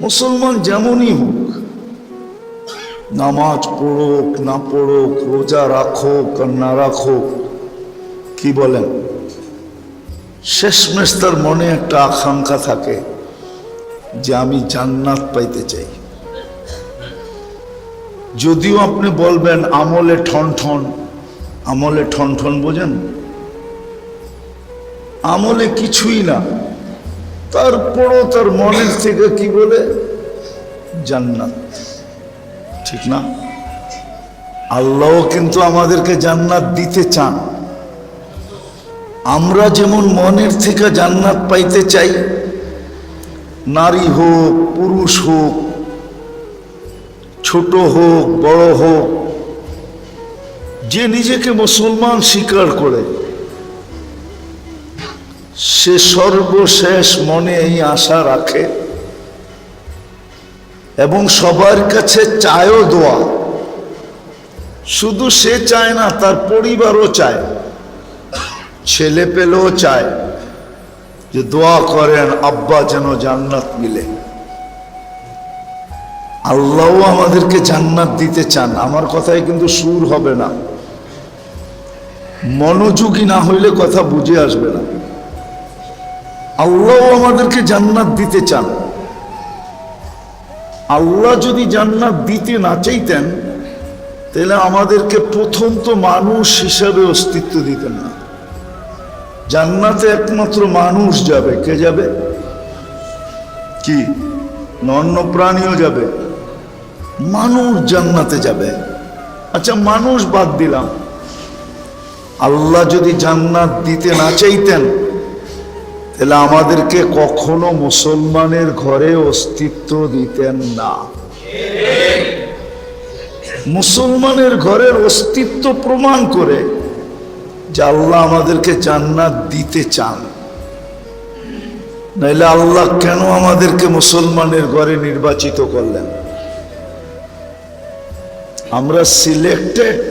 মুসলমান যেমনই হোক, নামাজ পড়ুক, না পড়ুক, রোজা রাখুক আর না রাখুক, কি বলেন? শেষমেশ তার মনে একটা আকাঙ্ক্ষা থাকে যে আমি জান্নাত পাইতে চাই। যদিও আপনি বলবেন, আমলে ঠন ঠন আমলে ঠন ঠন বোঝেন? আমলে কিছুই না। তারপরও তার মনের থেকে কি বলে? জান্নাত। ঠিক না? আল্লাহ কিন্তু আমাদেরকে জান্নাত দিতে চান। আমরা যেমন মনের থেকে জান্নাত পাইতে চাই, নারী হোক, পুরুষ হোক, ছোট হোক, বড় হোক, যে নিজেকে মুসলমান স্বীকার করে সে সর্বশেষ মনে এই আশা রাখে এবং সবার কাছে চায়ও দোয়া। শুধু সে চায় না, তার পরিবারও চায়। ছেলে পেলেও চায় যে দোয়া করেন, আব্বা যেন জান্নাত মিলে। আল্লাহও আমাদেরকে জান্নাত দিতে চান। আমার কথায় কিন্তু সুর হবে না। মনোযোগী না হইলে কথা বুঝে আসবে না। আল্লাহ আমাদেরকে জান্নাত দিতে চান। আল্লাহ যদি জান্নাত দিতে না চাইতেন, তাহলে আমাদেরকে প্রথম তো মানুষ হিসাবে অস্তিত্ব দিতেন না। জান্নাতে একমাত্র মানুষ যাবে, কে যাবে? কি? অন্য প্রাণীও যাবে। মানুষ জান্নাতে যাবে। আচ্ছা মানুষ বাদ দিলাম। আল্লাহ যদি জান্নাত দিতে না চাইতেন তাহলে আমাদেরকে কখনো মুসলমানের ঘরে অস্তিত্ব দিতেন না। মুসলমানের ঘরের অস্তিত্ব প্রমাণ করে যে আল্লাহ আমাদেরকে জান্নাত দিতে চান। নাইলে আল্লাহ কেন আমাদেরকে মুসলমানের ঘরে নির্বাচিত করলেন? আমরা সিলেক্টেড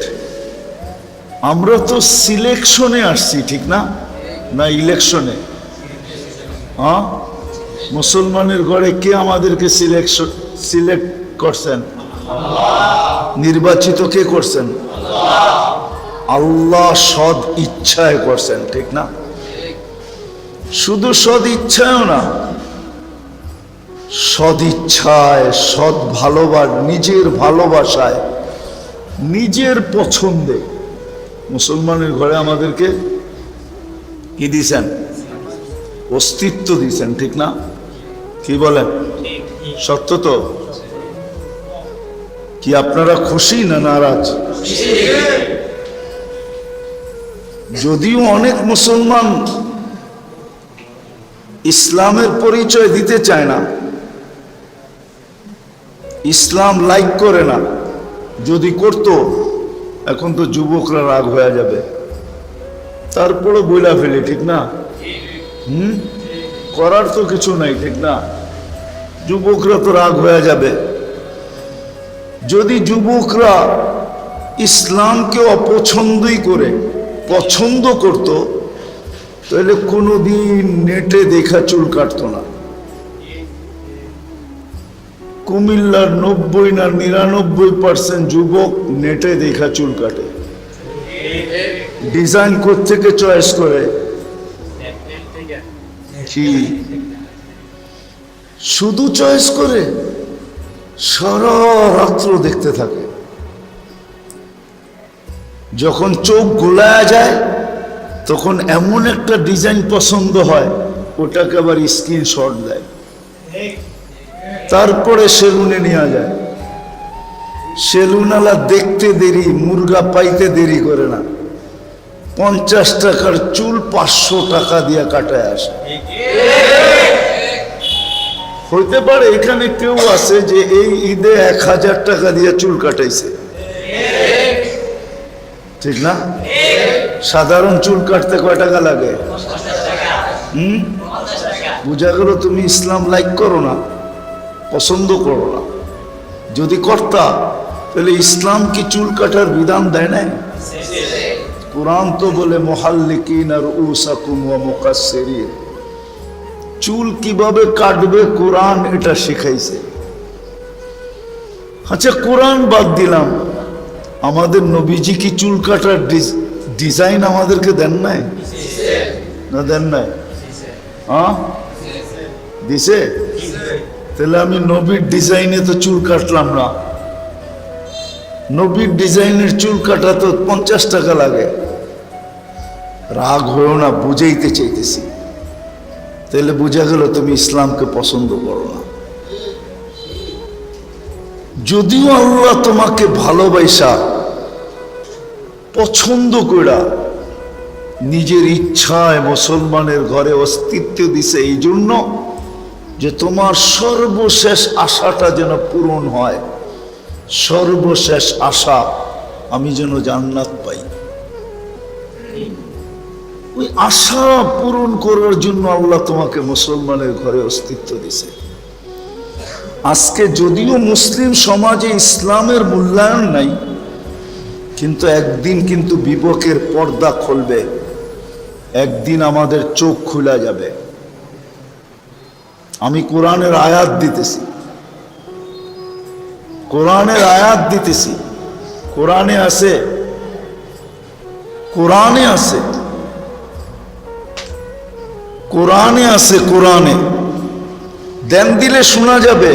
আমরা তো সিলেকশনে আসছি, ঠিক না? না ইলেকশনে হ্যাঁ মুসলমানের ঘরে কে আমাদেরকে সিলেক্ট করছেন? নির্বাচিত কে করছেন? আল্লাহ সদ ইচ্ছায় করছেন, ঠিক না? শুধু সদ ইচ্ছায়ও না সদ ইচ্ছায়, সৎ ভালোবাস, নিজের ভালোবাসায়, নিজের পছন্দে মুসলমানের ঘরে আমাদেরকে কি দিছেন? অস্তিত্ব দিয়েছেন, ঠিক না? কি বলেন? সত্য তো? কি আপনারা খুশি না নারাজ? যদিও অনেক মুসলমান ইসলামের পরিচয় দিতে চায় না, ইসলাম লাইক করে না, যদি করত, এখন তো যুবকরা রাগ হয়ে যাবে। তারপরে বইলা ফেলে, ঠিক না? হুম? করার তো কিছু নাই, ঠিক না? যুবকরা তো রাগ হয়ে যাবে। যদি যুবকরা ইসলামকে অপছন্দই করে, পছন্দ করত, তাহলে কোনোদিন নেটে দেখা চুল কাটতো না। কুমিল্লার নব্বই না নিরানব্বই পার্সেন্ট যুবক নেটে দেখা চুল কাটে। ডিজাইন থেকে চয়েস করে? কি? শুধু চয়েস করে সারা রাত্র দেখতে থাকে। যখন চোখ গোলায় যায়, তখন এমন একটা ডিজাইন পছন্দ হয়, ওটাকে আবার স্ক্রিনশট দেয়। তারপরে সেলুনে নেওয়া যায়। সেলুনালা দেখতে দেরি, মুরগা পাইতে দেরি করে না। পঞ্চাশ টাকার চুল পাঁচশো টাকা দিয়ে কাটায় আসে। হইতে পারে এখানে কেউ আছে যে এই ঈদে এক হাজার টাকা দিয়ে চুল কাটাইছে। ঠিক না? সাধারণ চুল কাটতে কয় টাকা লাগে? হুম? বুঝা গেল তুমি ইসলাম লাইক করো না, পছন্দ করো না। যদি কর্তা, তাহলে ইসলাম কি চুল কাটার বিধান দেয় না কোরআন তো বলে মহাল্লিকিন আর উসাকুম ওয়া মুকাসসিরিন। চুল কীভাবে কাটবে কোরআন এটা শিখাইছে। আচ্ছা কোরআন বাদ দিলাম। আমাদের নবীজি কি চুল কাটার ডিজাইন আমাদেরকে দেন নাই? না দেন নাই? হ্যাঁ দিছে? তাহলে আমি নবীর ডিজাইনে তো চুল কাটলাম না। নবীর ডিজাইনের চুল কাটা তো পঞ্চাশ টাকা লাগে। রাগ হয়েও না, বুঝাইতে চাইতেছি। তাহলে বোঝা গেল তুমি ইসলামকে পছন্দ করো না। যদিও আল্লাহ তোমাকে ভালোবাসা, পছন্দ করা নিজের ইচ্ছায় মুসলমানের ঘরে অস্তিত্ব দিছে এই জন্য যে তোমার সর্বশেষ আশাটা যেন পূরণ হয়, সর্বশেষ আশা আমি যেন জান্নাত ওই আশা পূরণ করার জন্য আল্লাহ তোমাকে মুসলমানের ঘরে অস্তিত্ব দিছে আজকে যদিও মুসলিম সমাজে ইসলামের মূল্যায়ন নাই, কিন্তু একদিন কিন্তু বিবেকের পর্দা খুলবে, একদিন আমাদের চোখ খুলে যাবে। আমি কোরআনের আয়াত দিতেছি। কোরআনের আয়াত দিতেছি। কোরআনে আছে কোরআনে আছে। কোরআনে আছে, কোরআনে। দেন দিলে শোনা যাবে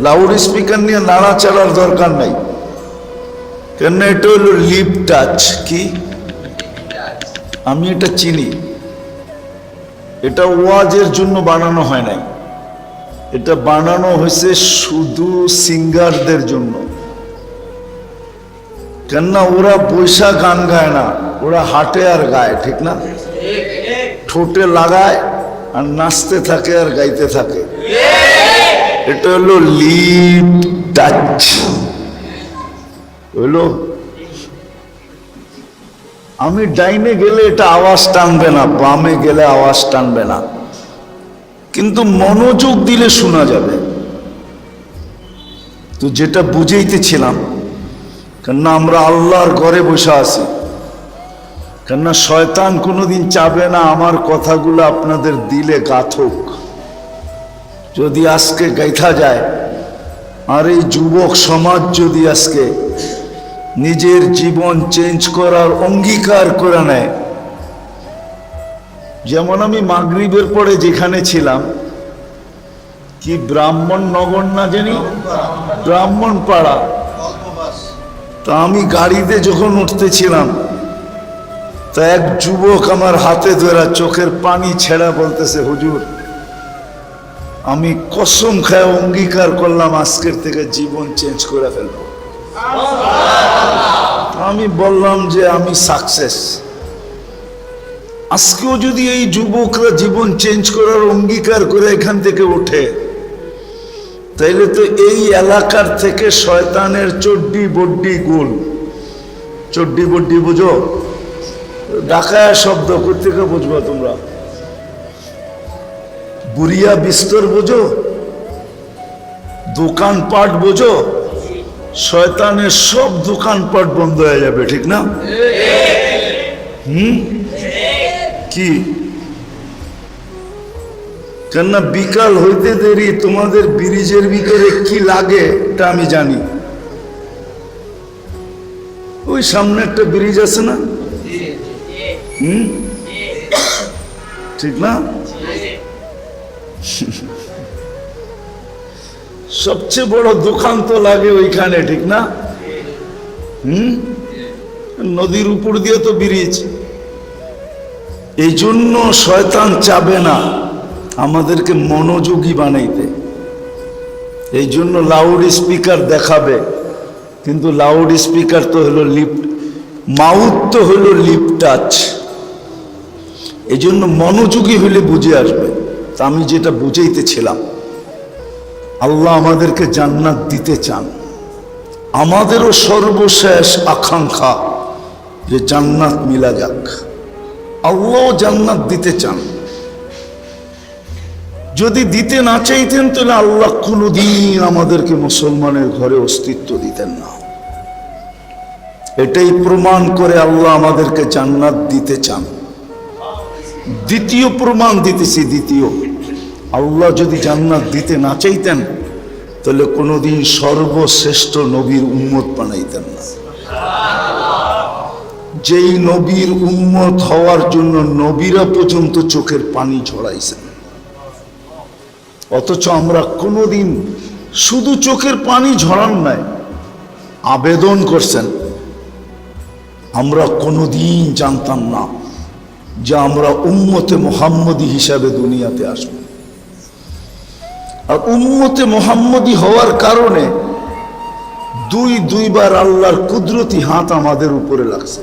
লাউড স্পিকার নিয়ে নাড়াচাড়ার দরকার নাই। কেন এটা হলো লিপ টাচ কি? আমি এটা চিনি। এটা ওয়াজের জন্য বানানো হয় নাই। এটা বানানো হয়েছে শুধু সিঙ্গারদের জন্য। কেননা ওরা বৈশা গান গায় না, ওরা হাটে আর গায়, ঠিক না? ঠোঁটে লাগায় আর নাচতে থাকে আর গাইতে থাকে। এটা হলো লিপ টাচ হইল আমি ডাইনে গেলে এটা আওয়াজ টানবে না, বামে গেলে আওয়াজ টানবে না। কিন্তু মনোযোগ দিলে শোনা যাবে। তো যেটা বুঝাইতেছিলাম, কেননা আমরা আল্লাহর ঘরে বসে আছি। কেননা শয়তান কোনোদিন চাবে না আমার কথাগুলো আপনাদের দিলে গাথক। যদি আজকে গাইথা যায়, আর এই যুবক সমাজ যদি আজকে নিজের জীবন চেঞ্জ করার অঙ্গীকার করে নেয়, যেমন আমি মাগরিবের পরে যেখানে ছিলাম, কি ব্রাহ্মণ নগর না জানি? ব্রাহ্মণ পাড়া তা আমি গাড়িতে যখন উঠতেছিলাম তা এক যুবক আমার হাতে ধরা চোখের পানি ছেড়া বলতেছে, হুজুর, আমি কসম খায় অঙ্গীকার করলাম, আজকের থেকে জীবন চেঞ্জ করে ফেলব। আমি বললাম যে আমি সাকসেস আজকেও যদি এই যুবকরা জীবন চেঞ্জ করার অঙ্গীকার করে এখান থেকে ওঠে, তাইলে তো এই এলাকার থেকে শয়তানের চড্ডি বড্ডি গোল। চড্ডি বড্ডি বুঝো? ডাকায় শব্দ কোথেকে বুঝবা তোমরা? বুড়িয়া বিস্তর বোঝো, দোকানপাট বোঝো, শয়তানের সব দোকানপাট বন্ধ হয়ে যাবে, ঠিক না? হুম? কি? কেননা বিকাল হইতে দেরি, তোমাদের ব্রিজের ভিতরে কি লাগে, এটা আমি জানি। ওই সামনে একটা ব্রিজ আছে না? ঠিক না? সবচেয়ে বড় দোকান তো লাগে ওইখানে, ঠিক না? হুম? নদীর উপর দিয়ে তো ব্রিজ এই জন্য শয়তান চাবে না আমাদেরকে মনোযোগী বানাইতে। এই জন্য লাউড স্পিকার দেখাবে, কিন্তু লাউড স্পিকার তো হলো লিফট মাউথ তো হলো লিপ টাচ এই জন্য মনোযোগী হলে বুঝে আসবে তা আমি যেটা বুঝাইতেছিলাম, আল্লাহ আমাদেরকে জান্নাত দিতে চান। আমাদেরও সর্বশেষ আকাঙ্ক্ষা যে জান্নাত মিলা যাক। আল্লাহ জান্নাত দিতে চান। যদি দিতে না চাইতেন, তাহলে আল্লাহ কোনোদিন আমাদেরকে মুসলমানের ঘরে অস্তিত্ব দিতেন না। এটাই প্রমাণ করে আল্লাহ আমাদেরকে জান্নাত দিতে চান। দ্বিতীয় প্রমাণ দিতেছি, দ্বিতীয়। আল্লাহ যদি জান্নাত দিতে না চাইতেন, তাহলে কোনোদিন সর্বশ্রেষ্ঠ নবীর উম্মত বানাইতেন না। যেই নবীর উম্মত হওয়ার জন্য নবীরা পর্যন্ত চোখের পানি ছড়াইছেন। অথচ আমরা কোনোদিন শুধু চোখের পানি ঝরান নাই, আবেদন করছেন, আমরা কোনোদিন জানতাম না যে আমরা উম্মতে মোহাম্মদী হিসাবে দুনিয়াতে আসব। আর উম্মতে মোহাম্মদী হওয়ার কারণে দুই দুইবার আল্লাহর কুদরতি হাত আমাদের উপরে লাগছে।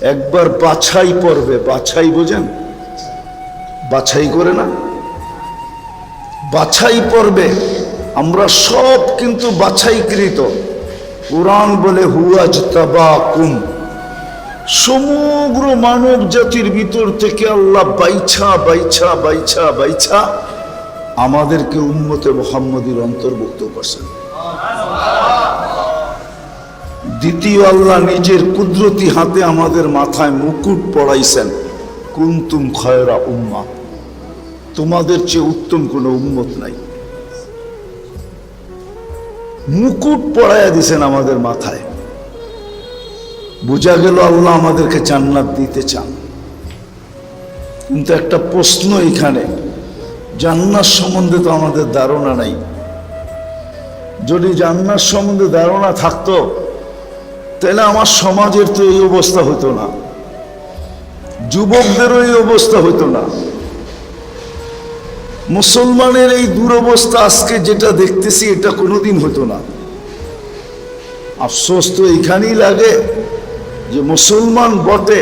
একবার বাছাই পড়বে বাছাই বোঝেন? বাছাই করে না? বাছাই পর্বে আমরা সব কিন্তু বাছাইকৃত। কোরআন বলে হুয়াজ তাবাকুম সমগ্র মানব জাতির ভিতর থেকে আল্লাহ বাইছা বাইছা বাইছা বাইছা আমাদেরকে উন্মতে মোহাম্মদীর অন্তর্ভুক্ত করছেন। দ্বিতীয় আল্লাহ নিজের কুদরতি হাতে আমাদের মাথায় মুকুট পড়াইছেন কুন্তুম খয়রা উম্মা। তোমাদের চেয়ে উত্তম কোনো উন্মত নাই। মুকুট পড়াইয়া দিছেন আমাদের মাথায়। বোঝা গেল আল্লাহ আমাদেরকে জান্নাত দিতে চান। কিন্তু একটা প্রশ্ন এখানে, জান্নাত সম্বন্ধে তো আমাদের ধারণা নাই। যদি জান্নাত সম্বন্ধে ধারণা থাকতো, তাহলে আমার সমাজের তো এই অবস্থা হতো না। যুবকদেরও এই অবস্থা হতো না। মুসলমানের এই দুরবস্থা আজকে যেটা দেখতেছি, এটা কোনোদিন হতো না। আফসোস তো এখানেই লাগে। যে মুসলমান বটে,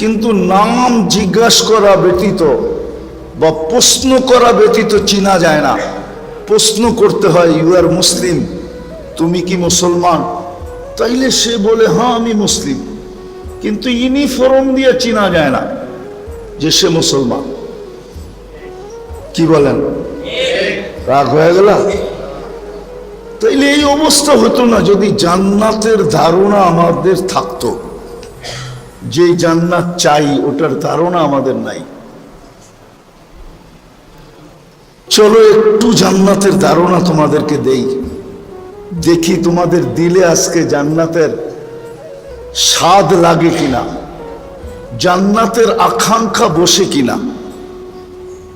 কিন্তু নাম জিজ্ঞাসা করা ব্যতীত বা প্রশ্ন করা ব্যতীত চিনা যায় না। প্রশ্ন করতে হয় ইউ আর মুসলিম তুমি কি মুসলমান? তাইলে সে বলে হ্যাঁ আমি মুসলিম। কিন্তু ইউনিফর্ম দিয়ে চিনা যায় না যে সে মুসলমান। কি বলেন? রাগ হয়ে গেল? তাইলে এই অবস্থা হতো না যদি জান্নাতের ধারণা আমাদের থাকতো। যে জান্নাত চাই, ওটার ধারণা আমাদের নাই। চলো একটু জান্নাতের ধারণা তোমাদেরকে দেই। দেখি তোমাদের দিলে আজকে জান্নাতের স্বাদ লাগে কিনা, জান্নাতের আকাঙ্ক্ষা বসে কিনা।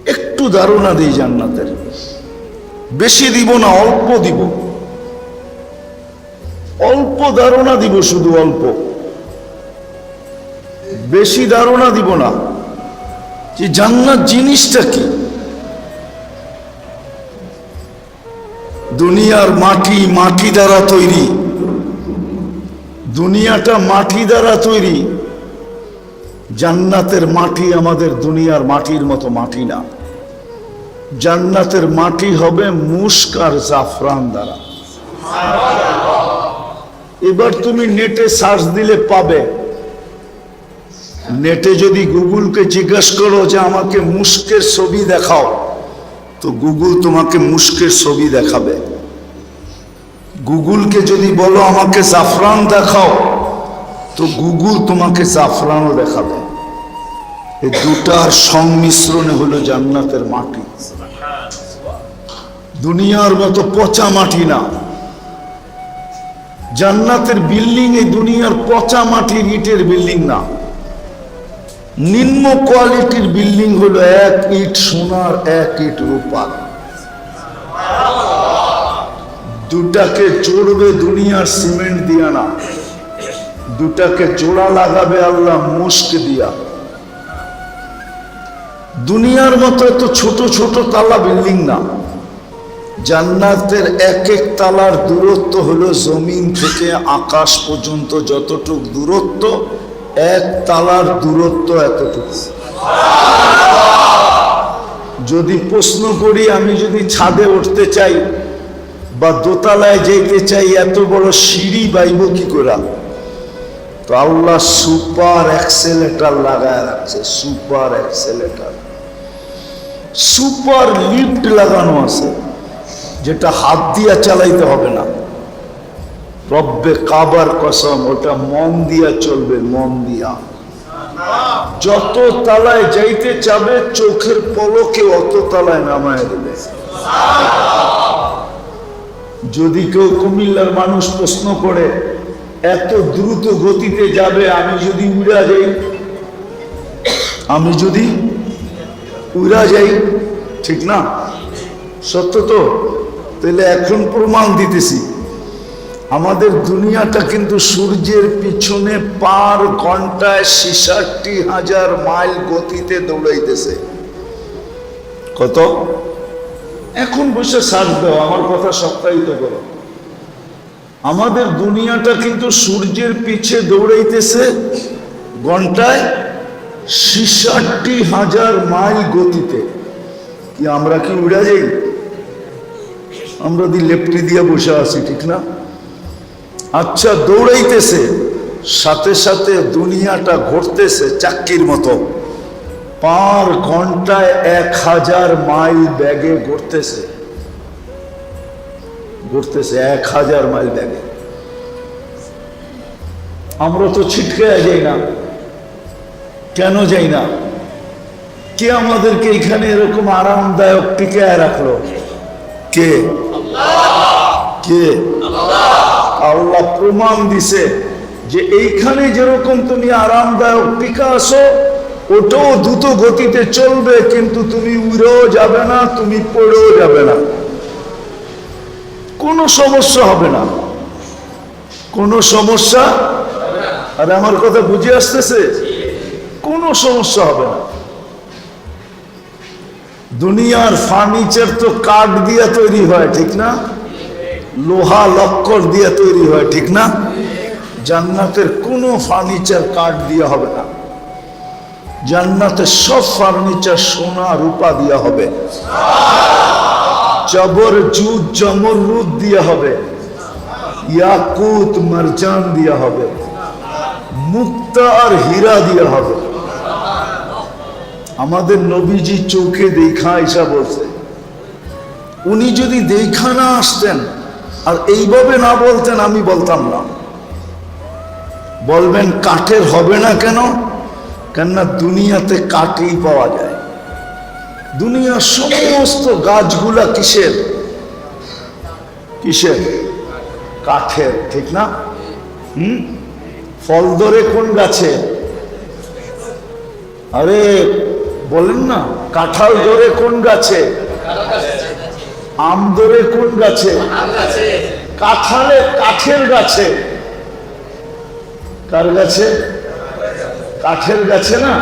একটু ধারণা দিই জান্নাতের। বেশি দিব না, অল্প দিব। অল্প ধারণা দিব শুধু অল্প। বেশি ধারণা দিব না। যে জান্নাত জিনিসটা কি? দুনিয়ার মাটি মাটি দ্বারা তৈরি। দুনিয়াটা মাটি দ্বারা তৈরি। জান্নাতের মাটি আমাদের দুনিয়ার মাটির মতো মাটি না। জান্নাতের মাটি হবে মুস্ক আর জাফরান দ্বারা। এবার তুমি নেটে সার্চ দিলে পাবে। নেটে যদি গুগলকে জিজ্ঞেস করো যে আমাকে মুস্কের ছবি দেখাও, তো গুগল তোমাকে মুস্কের ছবি দেখাবে। গুগলকে যদি বলো আমাকে জাফরান দেখাও, তো গুগল তোমাকে জাফরানও দেখাবে। এই দুটার সংমিশ্রণে হলো জান্নাতের মাটি। দুনিয়ার মতো পচা মাটি না। জান্নাতের বিল্ডিং এই দুনিয়ার পচা মাটির ইটের বিল্ডিং না। নিম্ন কোয়ালিটির বিল্ডিং হলো এক ইট সোনার, এক ইট রূপার। দুটাকে চড়বে দুনিয়ার সিমেন্ট দিয়া না। দুটাকে জোড়া লাগাবে আল্লাহ মুস্ক দিয়া। দুনিয়ার মতো এত ছোট ছোট তালা বিল্ডিং না। জান্নাতের এক এক তালার দূরত্ব হলো জমিন থেকে আকাশ পর্যন্ত যতটুক দূরত্ব, এক তালার দূরত্ব এতটুকু। যদি প্রশ্ন করি, আমি যদি ছাদে উঠতে চাই বা দোতলায় যেতে চাই, এত বড় সিঁড়ি বাইব কি করে? তো আল্লাহ সুপার অ্যাক্সেলেটার লাগায় রাখছে, সুপার অ্যাক্সেলেটার সুপার লিফট লাগানো আছে। যেটা হাত দিয়া চালাইতে হবে না। রব্বে কাবার কসম, ওটা মন দিয়া চলবে, মন দিয়া। যত তালায় যাইতে চাবে, চোখের পলকে অত তালায় নামায় দেবে। যদি কেউ কুমিল্লার মানুষ প্রশ্ন করে, এত দ্রুত গতিতে যাবে, আমি যদি উড়া যাই? আমি যদি উড়া যাই, ঠিক না? সত্য তো? তাহলে এখন প্রমাণ দিতেছি। আমাদের দুনিয়াটা কিন্তু সূর্যের পিছনে পার ঘন্টায় ছিষট্টি হাজার মাইল গতিতে দৌড়াইতেছে। কত? এখন বসে সার দাও, আমার কথা সপ্তাহিত করো আমাদের দুনিয়াটা কিন্তু সূর্যের পিছে দৌড়াইতেছে ঘন্টায় ছিষট্টি হাজার মাইল গতিতে। কি আমরা কি উড়া যাই? আমরা দি লেপটি দিয়ে বসে আছি, ঠিক না? আচ্ছা দৌড়াইতেছে, সাথে সাথে দুনিয়াটা ঘটতেছে চাক্কির মতো। পার ঘন্টায় এক হাজার মাইল ব্যাগে ঘুরতেছে। ঘুরতেছে এক হাজার মাইল ব্যাগে। আমরা তো ছিটকে যাই না। কেন যাই না? কে আমাদেরকে এখানে এরকম আরামদায়ক টিকায় রাখল? কে? কে? আল্লাহ প্রমাণ দিছে যে এইখানে যেরকম তুমি আরামদায়ক টিকা আসো ওটাও দ্রুত গতিতে চলবে, কিন্তু তুমি উড়েও যাবে না, তুমি পড়েও যাবে না। কোনো সমস্যা হবে না। কোনো সমস্যা? আর আমার কথা বুঝে আসতেছে? কোনো সমস্যা হবে না। দুনিয়ার ফার্নিচার তো কাঠ দিয়ে তৈরি হয়, ঠিক না? লোহা লক্কর দিয়ে তৈরি হয়, ঠিক না? জান্নাতের কোনো ফার্নিচার কাঠ দিয়ে হবে না। জান্নাতের সব ফার্নিচার সোনা, রূপা দিয়ে হবে। জবর জুদ জমরুদ দিয়ে হবে। ইয়াকুত, মারজান দিয়ে হবে। মুক্তা আর হীরা দিয়ে হবে। আমাদের নবীজি চোখে দেখা এসা বলছে। উনি যদি দেখা না আসতেন, আর এইভাবে না বলতেন, আমি বলতাম না। বলবেন, কাঠের হবে না কেন? কেননা দুনিয়াতে কাঠই পাওয়া যায়। দুনিয়ার সমস্ত গাছগুলা কিসের? কিসের? কাঠের, ঠিক না? হুম? ফল ধরে কোন গাছে? আরে বলেন না, কাঁঠাল ধরে কোন গাছে? আম ধরে কোন গাছে? কাঁঠালে কাঠের গাছে। কার গাছে? কাঠের গাছে না।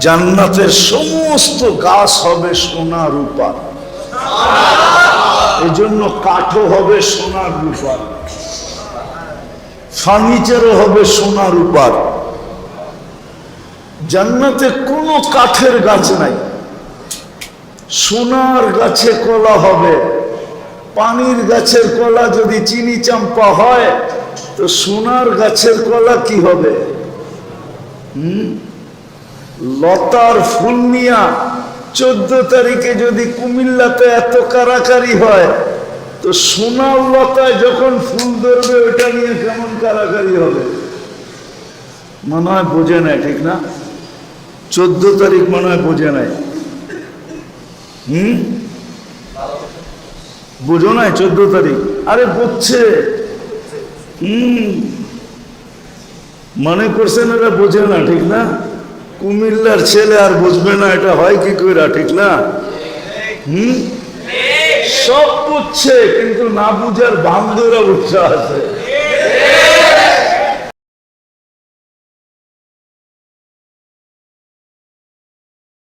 জান্নাতের সমস্ত গাছ হবে সোনা রূপা। এজন্য কাঠও হবে সোনার রূপার ফার্নিচারও হবে সোনা রূপার। জান্নাতে কোনো কাঠের গাছ নাই। সোনার গাছে কলা হবে। পানির গাছের কলা যদি চিনি চাম্পা হয়, তো সোনার গাছের কলা কি হবে? হুম? লতার ফুল নিয়া চোদ্দ তারিখে যদি কুমিল্লাতে এত কারাকারি হয়, তো সোনার লতায় যখন ফুল ধরবে ওটা নিয়ে কেমন কারাকারি হবে? মনে হয় বোঝে না ঠিক না? চোদ্দ তারিখ মনে হয় বোঝে নাই। হুম? বোঝো নাই চোদ্দ তারিখ। আরে বুঝছে। হুম। মনে করছেন এরা বোঝে না, ঠিক না? কুমিল্লার ছেলে আর বুঝবে না এটা হয় কি কইরা, ঠিক না? হুম? সব বুঝছে, কিন্তু না বুঝার বান্ধবরা উৎসাহ আছে।